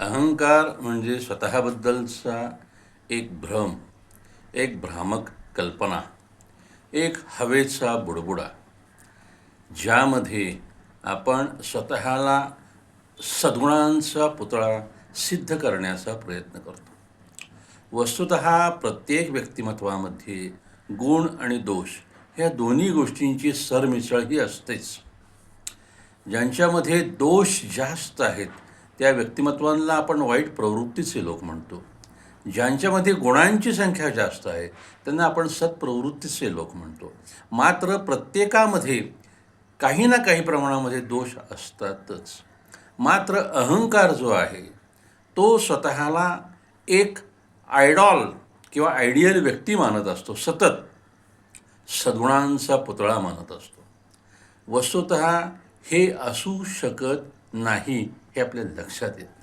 अहंकार म्हणजे स्वतःबद्दलचा एक भ्रम एक भ्रामक कल्पना एक हवेचा बुडबुडा ज्यामध्ये आपण स्वतःला सद्गुणांचा पुतळा सिद्ध करण्याचा प्रयत्न करतो. वस्तुत प्रत्येक व्यक्तिमत्वामध्ये गुण आणि दोष ह्या दोन्ही गोष्टींची सरमिसळ ही असतेच. ज्यांच्यामध्ये दोष जास्त आहेत त्या व्यक्तिमत्वांना आपण वाईट प्रवृत्तीचे लोक म्हणतो. ज्यांच्यामध्ये गुणांची संख्या जास्त आहे त्यांना आपण सत्प्रवृत्तीचे लोक म्हणतो. मात्र प्रत्येकामध्ये काही ना काही प्रमाणामध्ये दोष असतातच. मात्र अहंकार जो आहे तो स्वतःला एक आयडॉल किंवा आयडियल व्यक्ती मानत असतो सतत. सद्गुणांचा पुतळा मानत असतो. वस्तुत हे असू शकत नाही हे आपल्या लक्षात येतं.